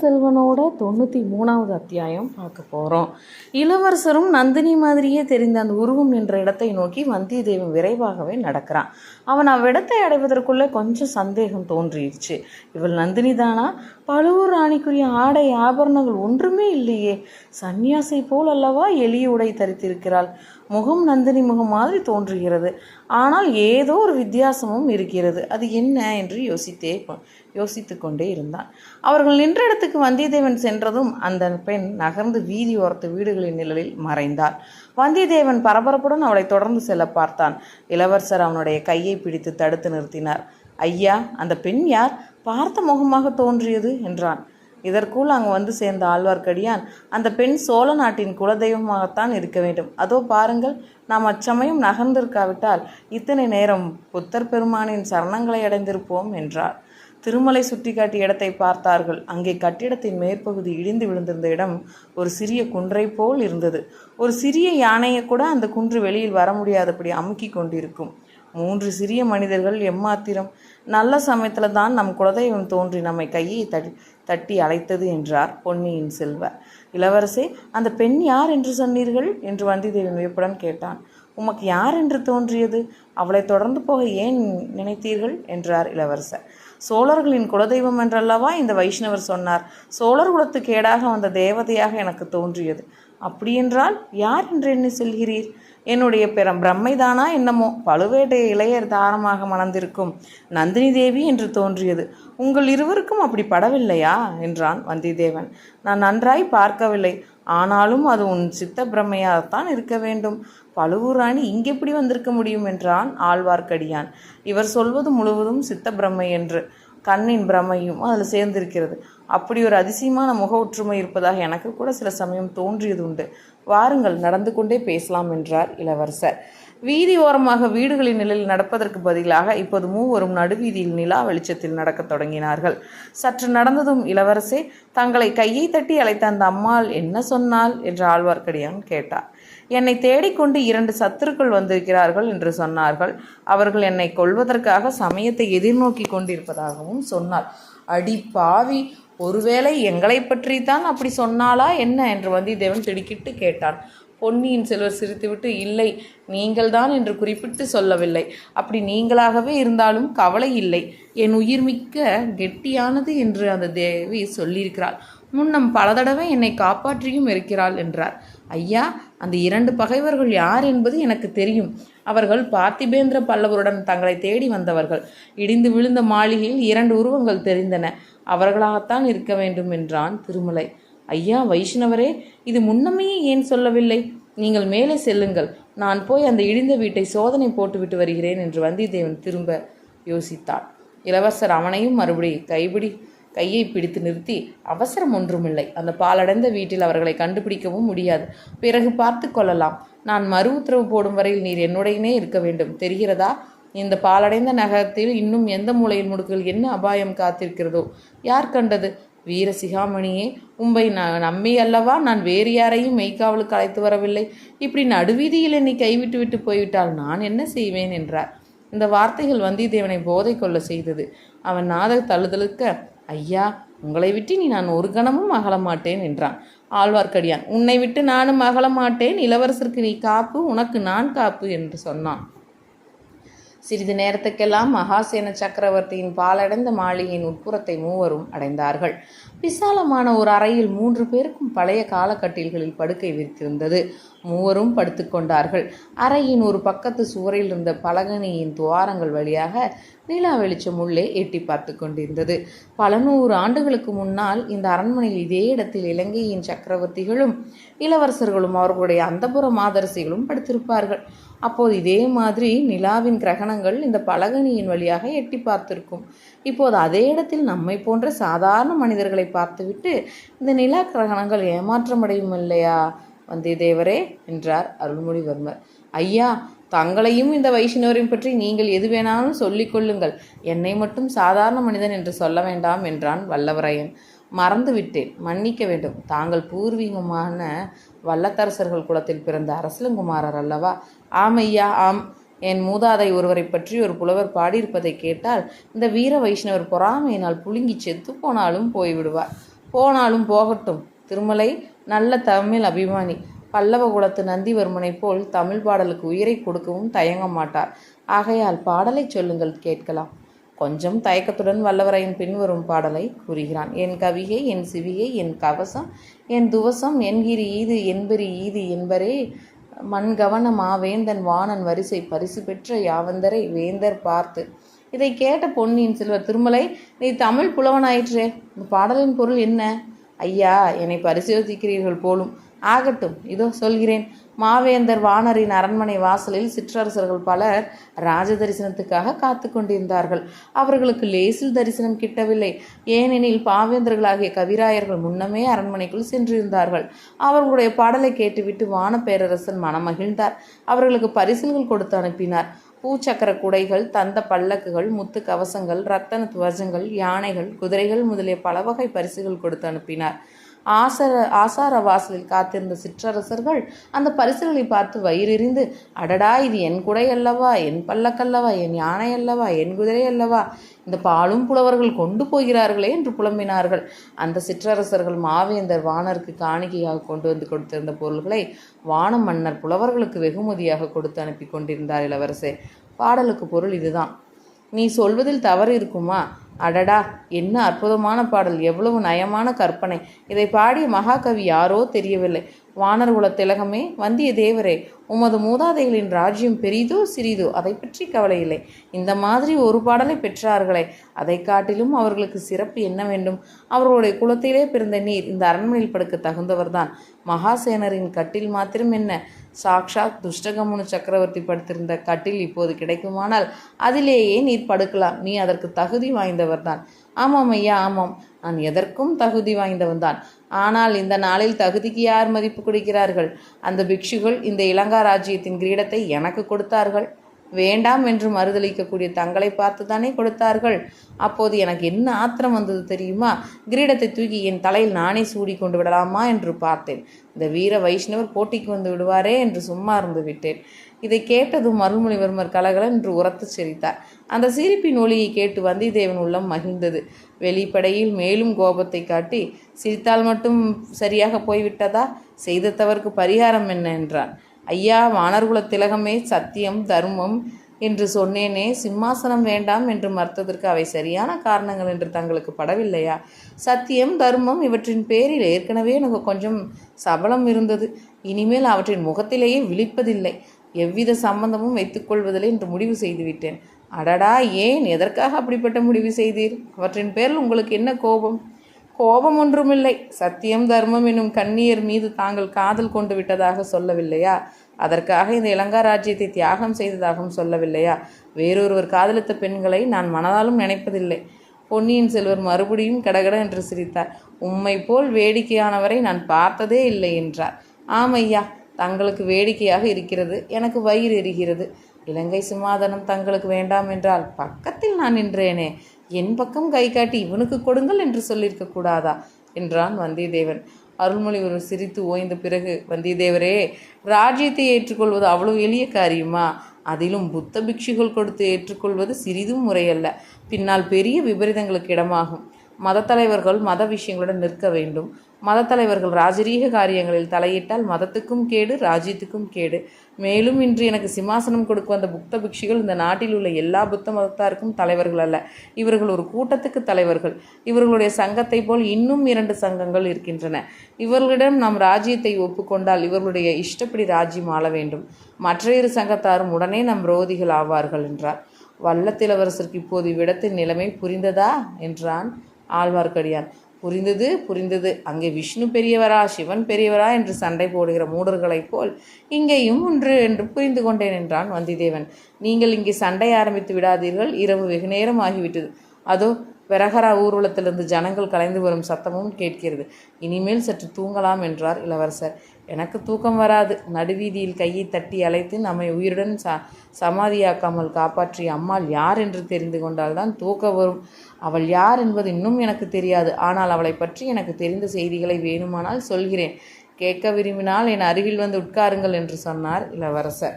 செல்வனோட தொண்ணூற்றி மூணாவது அத்தியாயம் பார்க்க போகிறோம் இளவரசரும் நந்தினி மாதிரியே தெரிந்த அந்த உருவம் நின்ற இடத்தை நோக்கி வந்தியத்தேவன் விரைவாகவே நடக்கிறான். அவன் அவ்விடத்தை அடைவதற்குள்ளே கொஞ்சம் சந்தேகம் தோன்றிடுச்சு. இவள் நந்தினி தானா? பழுவூர் ராணிக்குரிய ஆடை ஆபரணங்கள் ஒன்றுமே இல்லையே. சன்னியாசி போல் அல்லவா எளிய உடை தரித்திருக்கிறாள். முகம் நந்தினி முகம் மாதிரி தோன்றுகிறது. ஆனால் ஏதோ ஒரு வித்தியாசமும் இருக்கிறது. அது என்ன என்று யோசித்தே யோசித்து கொண்டே இருந்தான். அவர்கள் நின்ற இடத்துக்கு வந்தியத்தேவன் சென்றதும் அந்த பெண் நகர்ந்து வீதி ஓரத்து வீடுகளின் நிழலில் மறைந்தாள். வந்தியத்தேவன் பரபரப்புடன் அவளை தொடர்ந்து செல்ல பார்த்தான். இளவரசர் அவனுடைய கையை பிடித்து தடுத்து நிறுத்தினார். ஐயா அந்த பெண் யார்? பார்த்த முகமாக தோன்றியது என்றான். இதற்குள் அங்கு வந்து சேர்ந்த ஆழ்வார்க்கடியான் அந்த பெண் சோழ நாட்டின் குலதெய்வமாகத்தான் இருக்க வேண்டும். அதோ பாருங்கள் நாம் அச்சமயம் நகர்ந்திருக்காவிட்டால் இத்தனை நேரம் புத்தர் பெருமானின் சரணங்களை அடைந்திருப்போம் என்றார். திருமலை சுட்டிக்காட்டிய இடத்தை பார்த்தார்கள். அங்கே கட்டிடத்தின் மேற்பகுதி இடிந்து விழுந்திருந்த இடம் ஒரு சிறிய குன்றை போல் இருந்தது. ஒரு சிறிய யானையை கூட அந்த குன்று வெளியில் வர முடியாதபடி அமுக்கி கொண்டிருக்கும். மூன்று சிறிய மனிதர்கள் எம்மாத்திரம்? நல்ல சமயத்தில் தான் நம் குலதெய்வம் தோன்றி நம்மை கையை தடி தட்டி அழைத்தது என்றார் பொன்னியின் செல்வர். இளவரசே அந்த பெண் யார் என்று சொன்னீர்கள்? என்று வந்திதேவன் வியப்புடன் கேட்டான். உமக்கு யார் என்று தோன்றியது? அவளை தொடர்ந்து போக ஏன் நினைத்தீர்கள்? என்றார் இளவரசர். சோழர்களின் குலதெய்வம் என்றல்லவா? இந்த வைஷ்ணவர் சொன்னார். சோழர் குலத்துக்கு கேடாக வந்த தேவதையாக எனக்கு தோன்றியது. அப்படியென்றால் யார் என்று எண்ணி செல்கிறீர்? என்னுடைய பிறம் பிரம்மைதானா என்னமோ? பழுவேட்டை இளையர் தாரமாக மணந்திருக்கும் நந்தினி தேவி என்று தோன்றியது. உங்கள் இருவருக்கும் அப்படி படவில்லையா? என்றான் வந்தியத்தேவன் நான் நன்றாய் பார்க்கவில்லை. ஆனாலும் அது உன் சித்த பிரம்மையாகத்தான் இருக்க வேண்டும். பழுவூர் ராணி இங்கெப்படி வந்திருக்க முடியும் என்றான் ஆழ்வார்க்கடியான். இவர் சொல்வது முழுவதும் சித்த பிரம்மை என்று கண்ணின் பிரமையும் அதில் சேர்ந்திருக்கிறது. அப்படி ஒரு அதிசயமான முக ஒற்றுமை இருப்பதாக எனக்கு கூட சில சமயம் தோன்றியது உண்டு. வாருங்கள் நடந்து கொண்டே பேசலாம் என்றார் இளவரசர். வீதி ஓரமாக வீடுகளின் நிலையில் நடப்பதற்கு பதிலாக இப்போது மூவரும் நடுவீதியில் நிலா வெளிச்சத்தில் நடக்கத் தொடங்கினார்கள். சற்று நடந்ததும் இளவரசே தங்களை கையை தட்டி அழைத்த அந்த அம்மாள் என்ன சொன்னாள்? என்று ஆழ்வார்க்கடியான் கேட்டார். என்னை தேடிக்கொண்டு இரண்டு சத்துருக்கள் வந்திருக்கிறார்கள் என்று சொன்னார்கள். அவர்கள் என்னை கொல்வதற்காக சமயத்தை எதிர்நோக்கி கொண்டிருப்பதாகவும் சொன்னார். அடி பாவி ஒருவேளை எங்களை பற்றி தான் அப்படி சொன்னாலா என்ன? என்று வந்தியத்தேவன் திடுக்கிட்டு கேட்டான். பொன்னியின் செல்வர் சிரித்துவிட்டு இல்லை நீங்கள்தான் என்று குறிப்பிட்டு சொல்லவில்லை. அப்படி நீங்களாகவே இருந்தாலும் கவலை இல்லை. என் உயிர் மிக்க கெட்டியானது என்று அந்த தேவி சொல்லியிருக்கிறாள். முன்னம் பல தடவை என்னை காப்பாற்றியும் இருக்கிறாள் என்றார். ஐயா அந்த இரண்டு பகைவர்கள் யார் என்பது எனக்கு தெரியும். அவர்கள் பார்த்திபேந்திர பல்லவருடன் தங்களை தேடி வந்தவர்கள். இடிந்து விழுந்த மாளிகையில் இரண்டு உருவங்கள் தெரிந்தன. அவர்களாகத்தான் இருக்க வேண்டும் என்றான் திருமலை. ஐயா வைஷ்ணவரே இது முன்னமையே ஏன் சொல்லவில்லை? நீங்கள் மேலே செல்லுங்கள். நான் போய் அந்த இடிந்த வீட்டை சோதனை போட்டுவிட்டு வருகிறேன் என்று வந்தியத்தேவன் திரும்ப யோசித்தான் இளவரசர் அவனையும் மறுபடி கைபிடி கையை பிடித்து நிறுத்தி அவசரம் ஒன்றுமில்லை. அந்த பாலடைந்த வீட்டில் அவர்களை கண்டுபிடிக்கவும் முடியாது. பிறகு பார்த்து கொள்ளலாம். நான் மறு உத்தரவு போடும் வரையில் நீர் என்னுடையனே இருக்க வேண்டும். தெரிகிறதா? இந்த பாலடைந்த நகரத்தில் இன்னும் எந்த மூலையில் முடுக்கில் என்ன அபாயம் காத்திருக்கிறதோ? யார் கண்டது? வீர சிகாமணியே உம்பை நான் நம்பி அல்லவா நான் வேறு யாரையும் மெய்க்காவலுக்கு அழைத்து வரவில்லை. இப்படி நடுவீதியில் என்னை கைவிட்டு விட்டு போய்விட்டால் நான் என்ன செய்வேன்? என்றார். இந்த வார்த்தைகள் வந்தியத்தேவனை போதை கொள்ள செய்தது. அவன் நாத தழுதழுக்க ஐயா உங்களை விட்டு நீ நான் ஒரு கணமும் அகல மாட்டேன் என்றான். ஆழ்வார்க்கடியான் உன்னை விட்டு நானும் அகல மாட்டேன். இளவரசருக்கு நீ காப்பு உனக்கு நான் காப்பு என்று சொன்னான். சிறிது நேரத்துக்கெல்லாம் மகாசேன சக்கரவர்த்தியின் பாலடைந்த மாளிகையின் உட்புறத்தை மூவரும் அடைந்தார்கள். விசாலமான ஒரு அறையில் மூன்று பேருக்கும் பழைய காலக்கட்டில்களில் படுக்கை விரித்திருந்தது. மூவரும் படுத்துக்கொண்டார்கள் அறையின் ஒரு பக்கத்து சுவரில் இருந்த பலகனியின் துவாரங்கள் வழியாக நிலா வெளிச்சம் உள்ளே எட்டி பார்த்து கொண்டிருந்தது. பல நூறு ஆண்டுகளுக்கு முன்னால் இந்த அரண்மனையில் இதே இடத்தில் இலங்கையின் சக்கரவர்த்திகளும் இளவரசர்களும் அவர்களுடைய அந்தப்புற மாதரசிகளும் படுத்திருப்பார்கள். அப்போது இதே மாதிரி நிலாவின் கிரகணங்கள் இந்த பலகனியின் வழியாக எட்டி பார்த்திருக்கும். இப்போது அதே இடத்தில் நம்மை போன்ற சாதாரண மனிதர்களை பார்த்துவிட்டு இந்த நிலா கிரகணங்கள் ஏமாற்றமடையும் இல்லையா? வந்தியத்தேவரே என்றார் அருள்மொழிவர்மர். ஐயா தங்களையும் இந்த வைஷ்ணவரையும் பற்றி நீங்கள் எது வேணாலும் சொல்லிக் கொள்ளுங்கள். என்னை மட்டும் சாதாரண மனிதன் என்று சொல்ல வேண்டாம் என்றான் வல்லவரையன். மறந்து விட்டேன். மன்னிக்க வேண்டும். தாங்கள் பூர்வீகமான வல்லத்தரசர்கள் குலத்தில் பிறந்த அரசலங்குமாரர் அல்லவா? ஆம் ஐயா ஆம். என் மூதாதை ஒருவரை பற்றி ஒரு புலவர் பாடியிருப்பதை கேட்டால் இந்த வீர வைஷ்ணவர் பொறாமையினால் புழுங்கி செத்து போனாலும் போய்விடுவார். போனாலும் போகட்டும். திருமலை நல்ல தமிழ் அபிமானி. பல்லவ குலத்து நந்திவர்மனைப் போல் தமிழ் பாடலுக்கு உயிரை கொடுக்கவும் தயங்க மாட்டார். ஆகையால் பாடலை சொல்லுங்கள் கேட்கலாம். கொஞ்சம் தயக்கத்துடன் வல்லவரையின் பின்வரும் பாடலை கூறுகிறான். என் கவிகை என் சிவிகை என் கவசம் என் துவசம் என்கிரி ஈது என்பரி ஈது என்பரே. மண் கவனமா வேந்தன் வாணன் வரிசை பரிசு பெற்ற யாவந்தரை வேந்தர் பார்த்து. இதை கேட்ட பொன்னியின் செல்வர் திருமலை நீ தமிழ் புலவனாயிற்றே. இந்த பாடலின் பொருள் என்ன? ஐயா என்னை பரிசோதிக்கிறீர்கள் போலும். ஆகட்டும் இதோ சொல்கிறேன். மாவேந்தர் வானரின் அரண்மனை வாசலில் சிற்றரசர்கள் பலர் ராஜ தரிசனத்துக்காக காத்து கொண்டிருந்தார்கள். அவர்களுக்கு லேசில் தரிசனம் கிட்டவில்லை. ஏனெனில் பாவேந்தர்களாகிய கவிராயர்கள் முன்னமே அரண்மனைக்குள் சென்றிருந்தார்கள். அவர்களுடைய பாடலை கேட்டுவிட்டு வான பேரரசன் மனமகிழ்ந்தார். அவர்களுக்கு பரிசில்கள் கொடுத்து அனுப்பினார். பூச்சக்கர குடைகள் தந்த பல்லக்குகள் முத்து கவசங்கள் ரத்தன துவஜங்கள் யானைகள் குதிரைகள் முதலிய பல வகை பரிசுகள் கொடுத்து அனுப்பினார். ஆசர ஆசார வாசலில் காத்திருந்த சிற்றரசர்கள் அந்த பரிசுகளை பார்த்து வயிறெறிந்து அடடா இது என் குடை அல்லவா என் பல்லக்கல்லவா என் யானை அல்லவா என் குதிரை அல்லவா இந்த பாலும் புலவர்கள் கொண்டு போகிறார்களே என்று புலம்பினார்கள். அந்த சிற்றரசர்கள் மாவேந்தர் வானருக்கு காணிக்கையாக கொண்டு வந்து கொடுத்திருந்த பொருள்களை வான மன்னர் புலவர்களுக்கு வெகுமதியாக கொடுத்து அனுப்பி கொண்டிருந்தார் இளவரசே. பாடலுக்கு பொருள் இதுதான். நீ சொல்வதில் தவறு இருக்குமா? அடடா என்ன அற்புதமான பாடல். எவ்வளவு நயமான கற்பனை. இதை பாடிய மகாகவி யாரோ தெரியவில்லை. வானர்குல திலகமே வந்தியத்தேவரே உமது மூதாதைகளின் ராஜ்யம் பெரிதோ சிறிதோ அதை பற்றி கவலை இல்லை. இந்த மாதிரி ஒரு பாடலை பெற்றார்களே அதை காட்டிலும் அவர்களுக்கு சிறப்பு என்ன வேண்டும்? அவர்களுடைய குலத்திலே பிறந்த நீர் இந்த அரண்மனையில் படுக்க தகுந்தவர்தான். மகாசேனரின் கட்டில் மாத்திரம் என்ன? சாக்ஷாத் துஷ்டகமுனு சக்கரவர்த்தி படுத்திருந்த கட்டில் இப்போது கிடைக்குமானால் அதிலேயே நீர் படுக்கலாம். நீ அதற்கு தகுதி வாய்ந்தவர்தான். ஆமாம் ஐயா ஆமாம். நான் எதற்கும் தகுதி வாய்ந்தவன்தான். ஆனால் இந்த நாளில் தகுதிக்கு யார் மதிப்பு கொடுக்கிறார்கள்? அந்த பிக்ஷுகள் இந்த இலங்கா ராஜ்யத்தின் கிரீடத்தை எனக்கு கொடுத்தார்கள். வேண்டாம் என்று மறுதளிக்கக்கூடிய தங்களை பார்த்து தானே கொடுத்தார்கள்? அப்போது எனக்கு என்ன ஆத்திரம் வந்தது தெரியுமா? கிரீடத்தை தூக்கி என் தலையில் நானே சூடி கொண்டு விடலாமா என்று பார்த்தேன். இந்த வீர வைஷ்ணவர் போட்டிக்கு வந்து விடுவாரே என்று சும்மா இருந்து விட்டேன் இதை கேட்டதும் அருள்மொழிவர்மர் கலகலன் என்று உரத்து சிரித்தார். அந்த சிரிப்பின் ஒளியை கேட்டு வந்தியத்தேவன் உள்ளம் மகிழ்ந்தது. வெளிப்படையில் மேலும் கோபத்தை காட்டி சிரித்தால் மட்டும் சரியாக போய்விட்டதா? செய்த தவறுக்கு பரிகாரம் என்ன? என்றான். ஐயா வானர்குல திலகமே சத்தியம் தர்மம் என்று சொன்னேனே சிம்மாசனம் வேண்டாம் என்று மறுத்ததற்கு அவை சரியான காரணங்கள் என்று தங்களுக்கு படவில்லையா? சத்தியம் தர்மம் இவற்றின் பேரில் ஏற்கனவே எனக்கு கொஞ்சம் சபலம் இருந்தது. இனிமேல் அவற்றின் முகத்திலேயே விழிப்பதில்லை. எவ்வித சம்பந்தமும் வைத்துக்கொள்வதில்லை என்று முடிவு செய்துவிட்டேன். அடடா ஏன்? எதற்காக அப்படிப்பட்ட முடிவு செய்தீர்? அவற்றின் பேரில் உங்களுக்கு என்ன கோபம்? கோபம் ஒன்றுமில்லை. சத்தியம் தர்மம் என்னும் கண்ணியர் மீது தாங்கள் காதல் கொண்டு விட்டதாக சொல்லவில்லையா? அதற்காக இந்த இலங்கா ராஜ்யத்தை தியாகம் செய்ததாகவும் சொல்லவில்லையா? வேறொருவர் காதலித்த பெண்களை நான் மனதாலும் நினைப்பதில்லை. பொன்னியின் செல்வர் மறுபடியும் கடகட என்று சிரித்தார். உம்மை போல் வேடிக்கையானவரை நான் பார்த்ததே இல்லை என்றார். ஆமையா தங்களுக்கு வேடிக்கையாக இருக்கிறது. எனக்கு வயிறு எரிகிறது. இலங்கை சிம்மாதனம் தங்களுக்கு வேண்டாம் என்றால் பக்கத்தில் நான் நின்றேனே. என் பக்கம் கை காட்டி இவனுக்கு கொடுங்கள் என்று சொல்லியிருக்க கூடாதா? என்றான் வந்தியத்தேவன். அருள்மொழி ஒரு சிரித்து ஓய்ந்த பிறகு வந்தியத்தேவரே ராஜ்யத்தை ஏற்றுக்கொள்வது அவ்வளவு எளிய காரியமா? அதிலும் புத்த பிக்ஷுகள் கொடுத்து ஏற்றுக்கொள்வது சிறிதும் முறையல்ல. பின்னால் பெரிய விபரீதங்களுக்கு இடமாகும். மதத்தலைவர்கள் மத விஷயங்களுடன் நிற்க வேண்டும். மதத்தலைவர்கள் ராஜரீக காரியங்களில் தலையிட்டால் மதத்துக்கும் கேடு ராஜ்யத்துக்கும் கேடு. மேலும் இன்று எனக்கு சிம்மாசனம் கொடுக்க வந்த புத்த பிக்ஷிகள் இந்த நாட்டில் உள்ள எல்லா புத்த மதத்தாருக்கும் தலைவர்கள் அல்ல. இவர்கள் ஒரு கூட்டத்துக்கு தலைவர்கள். இவர்களுடைய சங்கத்தை போல் இன்னும் இரண்டு சங்கங்கள் இருக்கின்றன. இவர்களிடம் நம் ராஜ்யத்தை ஒப்புக்கொண்டால் இவர்களுடைய இஷ்டப்படி ராஜ்யம் ஆள வேண்டும். மற்ற இரு சங்கத்தாரும் உடனே நம் விரோதிகள் ஆவார்கள் என்றார். வல்லத்திலவரசருக்கு இப்போது இவ்விடத்தின் நிலைமை புரிந்ததா? என்றான் ஆழ்வார்க்கடியான். புரிந்தது புரிந்தது. அங்கே விஷ்ணு பெரியவரா சிவன் பெரியவரா என்று சண்டை போடுகிற மூடர்களைப் போல் இங்கேயும் ஒன்று என்று புரிந்து கொண்டேன் என்றான் வந்திதேவன். நீங்கள் இங்கே சண்டை ஆரம்பித்து விடாதீர்கள். இரவு வெகு நேரம் ஆகிவிட்டது. அதோ பெரகரா ஊர்வலத்திலிருந்து ஜனங்கள் கலைந்து வரும் சத்தமும் கேட்கிறது. இனிமேல் சற்று தூங்கலாம் என்றார் இளவரசர். எனக்கு தூக்கம் வராது. நடுவீதியில் கையை தட்டி அழைத்து நம்மை உயிருடன் ச சமாதியாக்காமல் காப்பாற்றிய அம்மாள் யார் என்று தெரிந்து கொண்டால்தான் தூக்கம் வரும். அவள் யார் என்பது இன்னும் எனக்கு தெரியாது. ஆனால் அவளை பற்றி எனக்கு தெரிந்த செய்திகளை வேணுமானால் சொல்கிறேன். கேட்க விரும்பினால் என் அருகில் வந்து உட்காருங்கள் என்று சொன்னார் இளவரசர்.